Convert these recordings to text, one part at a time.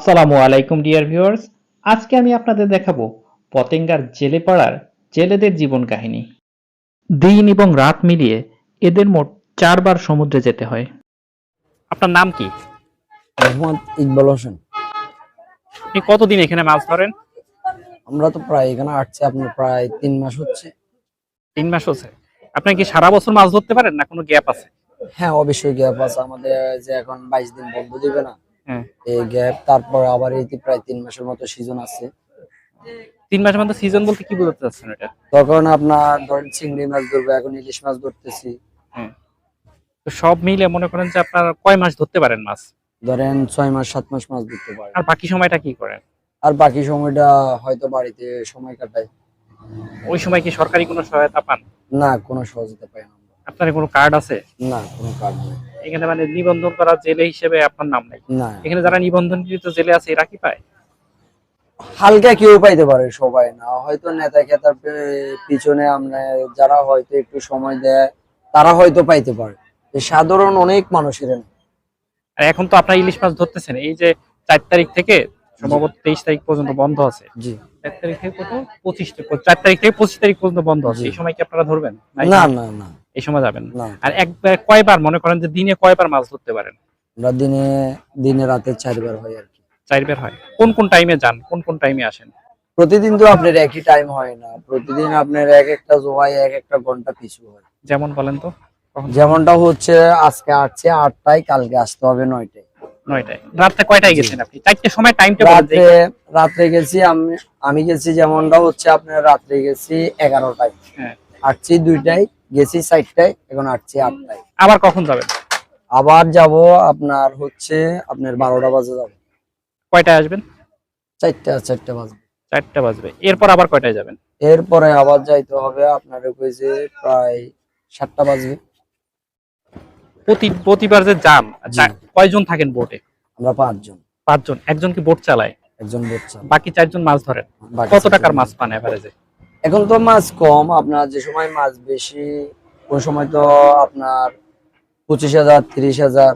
আসসালামু আলাইকুম dear viewers আজকে আমি আপনাদের দেখাবো পতেঙ্গার জেলে পাড়ার জেলেদের জীবন কাহিনী। দিন এবং রাত মিলিয়ে এদের মোট চারবার সমুদ্রে যেতে হয়। আপনার নাম কি? মোহাম্মদ ইকবাল হোসেন। আপনি কতদিন এখানে মাছ ধরেন? আমরা তো প্রায় এখানে আসছি আপনার প্রায় তিন মাস হচ্ছে। তিন মাস হচ্ছে। আপনি কি সারা বছর মাছ ধরতে পারেন না কোনো গ্যাপ আছে? হ্যাঁ অবশ্যই গ্যাপ আছে। আমাদের যে এখন বাইশ দিন বন্ধ দিবে না এই গ্যাপ তারপর আবার এই প্রায় তিন মাসের মতো সিজন আছে। তিন মাসের মধ্যে সিজন বলতে কি বোঝাতে চাচ্ছেন এটা? তখন আপনার ধরেন চিংড়ি মাছ ধরবো এখন ইলিশ মাছ ধরতেছি। হ্যাঁ। তো সব মিলে মনে করেন যে আপনার কয় মাস ধরতে পারেন মাছ? ধরেন ছয় মাস সাত মাস মাছ ধরতে পারে আর বাকি সময়টা কি করেন? আর বাকি সময়টা হয়তো বাড়িতে সময় কাটাই। ওই সময় কি সরকারি কোনো সহায়তা পান? না কোনো সহযোগিতা পাই না আপনার কোনো কার্ড আছে? না কোনো কার্ড নেই। এখানে মানে নিবন্ধন করা জেলে হিসেবে আপনার নাম নাই। এখানে যারা নিবন্ধনকৃত জেলে আছে এরা কি পায়? হালকা কেউ পাইতে পারে সবাই না। হয়তো নেতা খেতার পিছনে আমরা যারা হয়তো একটু সময় দেয় তারা হয়তো পাইতে পারে। সাধারণ অনেক মানুষের আর এখন তো আপনারা ইলিশ মাছ ধরতেছেন। এই যে চার তারিখ থেকে সম্ভবত তেইশ তারিখ পর্যন্ত বন্ধ আছে। জি। চার তারিখ থেকে কত? পঁচিশ চার তারিখ থেকে পঁচিশ তারিখ পর্যন্ত বন্ধ আছে। এই সময় কি আপনারা ধরবেন? না না না না। এই সময় যাবেন আর একবার কয়বার মনে করেন যে দিনে কয়বার মাছ ধরতে পারেন? আমরা দিনে দিনে রাতে চারবার হয় আর কি। চারবার হয়। কোন কোন টাইমে যান? কোন কোন টাইমে আসেন? প্রতিদিন তো আপনার একই টাইম হয় না। প্রতিদিন আপনার এক একটা জোয়ায় এক একটা ঘণ্টা পিছু হয়। যেমন বলেন তো যেমনটা হচ্ছে আজকে আসছে আটটায় কালকে আসতে হবে নয়টায়। নয়টায়। কয়টায় গেছেন আপনি? চারটের সময় গেছি আমি আমি গেছি যেমনটা হচ্ছে আপনার রাত্রে গেছি এগারোটায়। হ্যাঁ। আসছি দুইটায় গেছি চারটায় এখন আসছি আটটায়। আবার কখন যাবেন? আবার যাব আপনার হচ্ছে আপনার বারোটা বাজে যাব। কয়টায় আসবেন? চারটা চারটা বাজবে। চারটা বাজবে। এরপর আবার কয়টায় যাবেন? এরপরে আবার যাইতে হবে আপনার কইছে প্রায় সাতটা বাজবে। প্রতি প্রতিবার যে যান কয়জন থাকেন বোটে আমরা পাঁচজন। পাঁচজন। একজন কি বোট চালায়? একজন বচ্চা বাকি চারজন মাছ ধরেন? কত টাকার মাছ পান এভারেজে এখন তো মাছ কম আপনার যে সময় মাছ বেশি ওই সময় তো আপনার পঁচিশ হাজার তিরিশ হাজার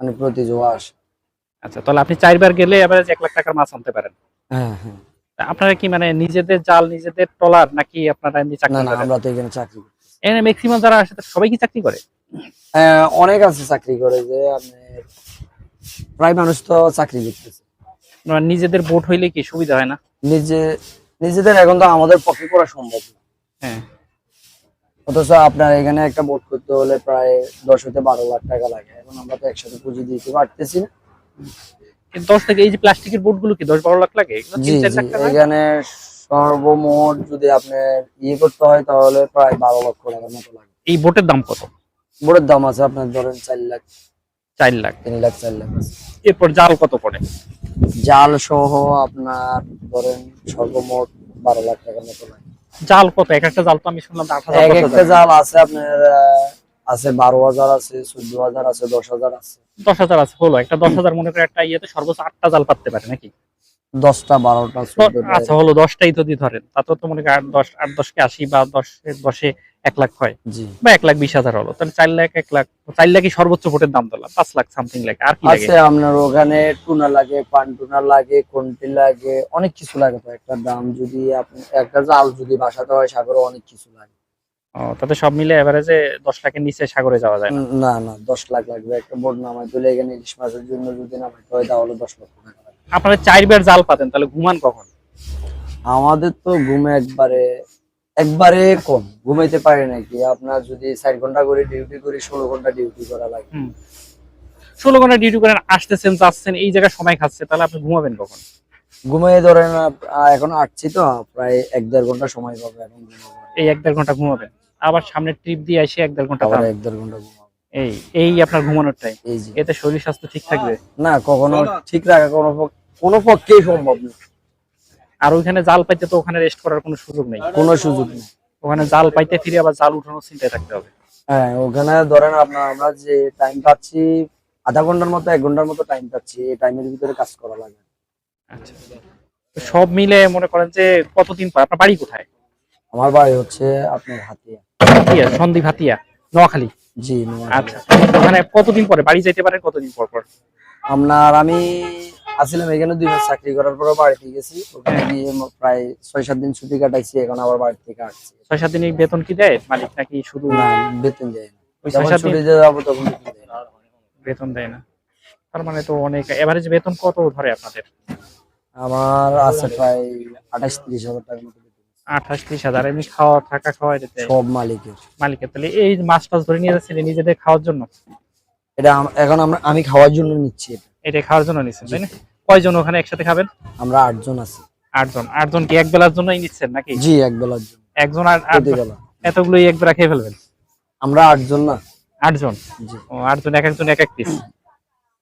মানে প্রতি জোয়া আসে। আচ্ছা তাহলে আপনি চারবার গেলে এভারেজ এক লাখ টাকার মাছ আনতে পারেন। হ্যাঁ হ্যাঁ। আপনারা কি মানে নিজেদের জাল নিজেদের ট্রলার নাকি আপনারা এমনি চাকরি না আমরা তো এখানে চাকরি করি। এখানে ম্যাক্সিমাম যারা আসে সবাই কি চাকরি করে? হ্যাঁ, অনেক আছে চাকরি করে যে আপনি প্রায় মানুষ তো চাকরি করতেছে। আপনারা নিজেদের বোট হইলে কি সুবিধা হয় না? নিজে নিজেদের এখন তো আমাদের পক্ষে করা সম্ভব না। হ্যাঁ। অথচ আপনার এখানে একটা বোট করতে হলে প্রায় দশ হতে বারো লাখ টাকা লাগে। এখন আমরা তো একসাথে পুঁজি দিতে পারতেছি না। কিন্তু দশ থেকে এই যে প্লাস্টিকের বোটগুলো কি দশ বারো লাখ লাগে? এগুলো জি তিন জি এখানে সর্বমোট যদি আপনার ইয়ে করতে হয় তাহলে প্রায় বারো লক্ষ টাকার মতো লাগে। এই বোটের দাম কত? বোটের দাম আছে আপনার ধরেন চার লাখ। চার লাখ। তিন লাখ চার লাখ এরপর জাল কত পড়ে? জাল সহ আপনার ধরেন সর্বমোট বারো লাখ টাকার মতো লাগে। জাল কত? এক একটা জাল তো আমি শুনলাম এক একটা জাল? আছে আপনার আছে বারো হাজার আছে চোদ্দ হাজার আছে দশ হাজার আছে। দশ হাজার আছে হলো। একটা দশ হাজার মনে করে একটা ইয়েতে সর্বোচ্চ আটটা জাল পাততে পারে নাকি? দশটা বারোটা আচ্ছা হলো দশটাই যদি ধরেন তা তো মনে করেন আট দশ আট দশকে আশি বা দশ দশে এক লাখ হয়। বা এক লাখ বিশ হাজার হলো। তাহলে চার লাখ এক লাখ চার লাখই সর্বোচ্চ ভোটের দাম ধরলাম পাঁচ লাখ সামথিং লাগে আর কি আছে আপনার ওখানে টুনা লাগে পান টুনা লাগে কোনটি লাগে অনেক কিছু লাগে তো একটা দাম যদি আপনি একটা জাল যদি বাসাতে হয় সাগরে অনেক কিছু লাগে। তাতে সব মিলে এভারেজে দশ লাখের নিচে সাগরে যাওয়া যায় না? না না দশ লাখ লাগবে। একটা বোট নামাই তুলে এখানে ইলিশ মাছের জন্য যদি নামাইতে হয় তাহলে দশ লক্ষ টাকা লাগবে। আপনারা চারবার জাল পাতেন তাহলে ঘুমান কখন? আমাদের তো ঘুমে একবারে একবারে কম ঘুমাইতে পারে নাকি আপনার যদি চার ঘণ্টা করে ডিউটি করি ষোলো ঘণ্টা ডিউটি করা লাগে। ষোলো ঘণ্টা ডিউটি করেন আসতেছেন যাচ্ছেন এই জায়গায় সময় খাচ্ছে তাহলে আপনি ঘুমাবেন কখন? ঘুমিয়ে ধরেন এখন আসছি তো প্রায় এক দেড় ঘণ্টা সময় পাবে এখন এই এক দেড় ঘণ্টা ঘুমাবেন। আবার সামনের ট্রিপ দিয়ে আসে এক দেড় ঘণ্টা এক দেড় ঘণ্টা এই এই আপনার ঘুমানোর টাইম এই যে। এতে শরীর স্বাস্থ্য ঠিক থাকবে? না কখনো ঠিক রাখা কোনো কোনো পক্ষেই সম্ভব না। আর ওইখানে জাল পাইতে তো ওখানে রেস্ট করার কোনো সুযোগ নেই। কোনো সুযোগ নেই। ওখানে জাল পাইতে ফিরে আবার জাল উঠানোর চিন্তায় থাকতে হবে। হ্যাঁ ওখানে ধরেন আপনার আমরা যে টাইম পাচ্ছি আধা ঘণ্টার মতো এক ঘণ্টার মতো টাইম পাচ্ছি এই টাইমের ভিতরে কাজ করা লাগে। আচ্ছা। সব মিলে মনে করেন যে কতদিন পর? আপনার বাড়ি কোথায়? আমার বাড়ি হচ্ছে আপনার হাতিয়া। হাতিয়া সন্দীপ হাতিয়া নোয়াখালী? জি আচ্ছা। ওখানে কতদিন পরে? বাড়ি যাইতে পারেন কতদিন পর পর? আপনার আমি আসছিলাম এখানে দুই মাস চাকরি করার পরে বাড়িতে গেছি। ওখানে গিয়ে প্রায় ছয় সাত দিন ছুটি কাটাইছি এখন আবার বাড়ি থেকে আসছি। ছয় সাত দিন বেতন কি দেয়? মালিক নাকি শুধু না বেতন দেয় না। যখন সাত যাব তখন বেতন দেয় না। বেতন দেয় না। তার মানে তো অনেক এভারেজ বেতন কত ধরে আপনাদের? আমার আছে প্রায় আঠাশ ত্রিশ হাজার টাকার মতো আঠাশ ত্রিশ হাজার এমনি খাওয়া থাকা খাওয়া এটা সব মালিকের। মালিকের তাহলে এই মাছ টাছ ধরে নিয়ে যাচ্ছিলেন নিজেদের খাওয়ার জন্য? এটা এখন আমরা আমি খাওয়ার জন্য নিচ্ছি এটা। এটা খাওয়ার জন্য নিচ্ছেন তাই না? কয়জন ওখানে একসাথে খাবেন? আমরা আটজন আছি। আটজন। আটজন কি এক বেলার জন্যই নিচ্ছেন নাকি? জি এক বেলার জন্য। একজন আর প্রতিবেলা। এতগুলোই এক বেলা খেয়ে ফেলবেন? আমরা আটজন না। আটজন? জি। ও আটজন এক একজন এক এক পিস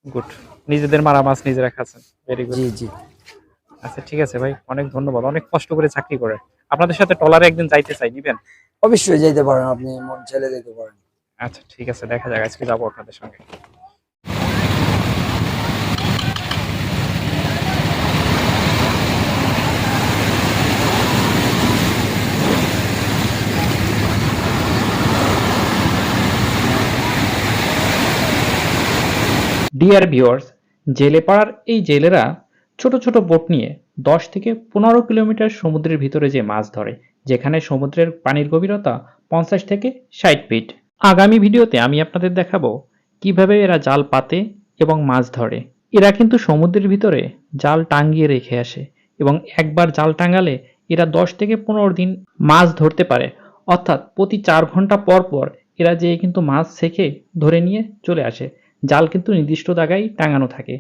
গুড নিজেদের মারা মাছ নিজেরা খাচ্ছেন। ভেরি গুড জি জি। আচ্ছা ঠিক আছে ভাই অনেক ধন্যবাদ। অনেক কষ্ট করে চাকরি করে। আপনাদের সাথে টলারে একদিন যাইতে চাই নিবেন? অবশ্যই যাইতে পারেন আপনি মন ছেলে যেতে পারেন। আচ্ছা ঠিক আছে, দেখা যাক, আজকে যাব আপনাদের সঙ্গে। ডিয়ার ভিউয়ার্স জেলে পাড়ার এই জেলেরা ছোট ছোট বোট নিয়ে দশ থেকে পনেরো কিলোমিটার সমুদ্রের ভিতরে যে মাছ ধরে, যেখানে সমুদ্রের পানির গভীরতা পঞ্চাশ থেকে ষাট ফিট আগামী ভিডিওতে আমি আপনাদের দেখাবো কীভাবে এরা জাল পাতে এবং মাছ ধরে। এরা কিন্তু সমুদ্রের ভিতরে জাল টাঙ্গিয়ে রেখে আসে এবং একবার জাল টাঙ্গালে এরা দশ থেকে পনেরো দিন মাছ ধরতে পারে। অর্থাৎ প্রতি চার ঘণ্টা পর পর এরা যেয়ে কিন্তু মাছ শেখে ধরে নিয়ে চলে আসে। জাল কিন্তু নির্দিষ্ট জায়গায় টাঙানো থাকে।